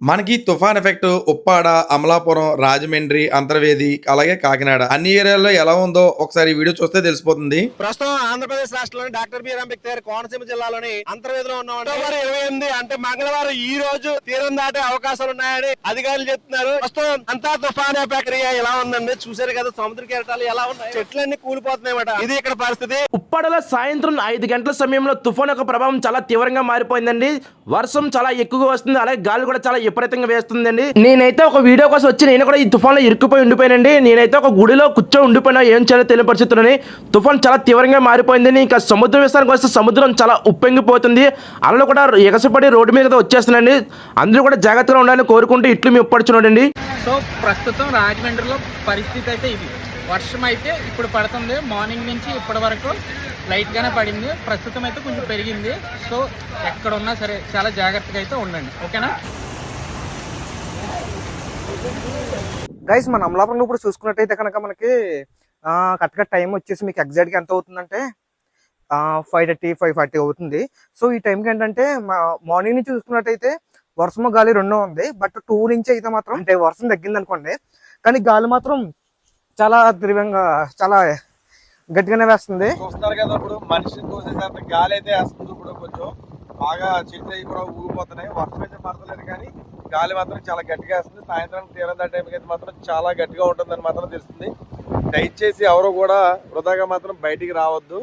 మనకి తుఫాన్ ఎఫెక్ట్ ఉప్పాడ అమలాపురం రాజమండ్రి అంతర్వేది అలాగే కాకినాడ. అన్ని ఏరియాల్లో ఎలా ఉందో ఒకసారి ఈ వీడియో చూస్తే తెలిసిపోతుంది. ప్రస్తుతం ఆంధ్రప్రదేశ్ రాష్ట్రంలోని డాక్టర్ బిఆర్ అంబేద్కర్ కోనసీమ జిల్లాలోని అంతర్వేదిలో ఉన్నాం. అక్టోబర్ ఇరవై ఎనిమిది అంటే మంగళవారం ఈ రోజు తీరం దాటే అవకాశాలు ఉన్నాయని అధికారులు చెప్తున్నారు. ప్రస్తుతం అంతా తుఫాన్ ప్రక్రియ ఎలా ఉందండి? చూసారు కదా సముద్ర కెరటాలు ఎలా ఉన్నాయి? చెట్లన్నీ కూలిపోతున్నాయన్నమాట. ఇది ఇక్కడ పరిస్థితి. ఉప్పాడలో సాయంత్రం ఐదు గంటల సమయంలో తుఫాన్ యొక్క ప్రభావం చాలా తీవ్రంగా మారిపోయిందండి. వర్షం చాలా ఎక్కువగా వస్తుంది అలాగే గాలి కూడా చాలా విపరీతంగా వేస్తుందండి. నేనైతే ఒక వీడియో కోసం వచ్చి నేను కూడా ఈ తుఫాన్లో ఇరుక్కుపోయి ఉండిపోయానండి. నేనైతే ఒక గుడిలో కూర్చొని ఉండిపోయినా ఏం చేయాలో తెలియని పరిస్థితులని తుఫాన్ చాలా తీవ్రంగా మారిపోయింది. ఇంకా సముద్ర విస్తారానికి వస్తే సముద్రం చాలా ఉప్పొంగిపోతుంది. అలలు కూడా ఎగసపడి రోడ్డు మీద వచ్చేస్తున్నాయండి. అందరూ కూడా జాగ్రత్తగా ఉండాలని కోరుకుంటూ ఇట్లు మేము ఉప్పడుచున్నాడండి సో ప్రస్తుతం రాజమండ్రిలో పరిస్థితి అయితే ఇది. వర్షం అయితే ఇప్పుడు పడుతుంది. మార్నింగ్ నుంచి ఇప్పటి వరకు లైట్గానే పడింది. ప్రస్తుతం అయితే కొంచెం పెరిగింది. సో ఎక్కడ ఉన్నా సరే చాలా జాగ్రత్తగా అయితే ఉండండి. ఓకేనా? గైస్ మన అమలాపురంలో ఇప్పుడు చూసుకున్నట్టయితే కనుక మనకి కరెక్ట్గా టైం వచ్చేసి మీకు ఎగ్జాక్ట్గా ఎంత అవుతుందంటే ఫైవ్ థర్టీ ఫైవ్ ఫార్టీ అవుతుంది. సో ఈ టైంకి ఏంటంటే మార్నింగ్ నుంచి చూసుకున్నట్టయితే వర్షము గాలి రెండో ఉంది. బట్ టూ నుంచి అయితే మాత్రం అంటే వర్షం తగ్గింది అనుకోండి. కానీ గాలి మాత్రం చాలా తీవ్రంగా చాలా గట్టిగానే వేస్తుంది. చూస్తున్నారు కదా ఇప్పుడు మనిషిని గాలి అయితే వేస్తుంది. ఇప్పుడు కొంచెం బాగా చెట్లు అవి కూడా ఊగిపోతున్నాయి. వర్షం అయితే పడతలేదు కానీ గాలి మాత్రం చాలా గట్టిగా వేస్తుంది. సాయంత్రం తీరం దా టైంకి అయితే మాత్రం చాలా గట్టిగా ఉంటుందని మాత్రం తెలుస్తుంది. దయచేసి ఎవరు కూడా వృధాగా మాత్రం బయటికి రావద్దు.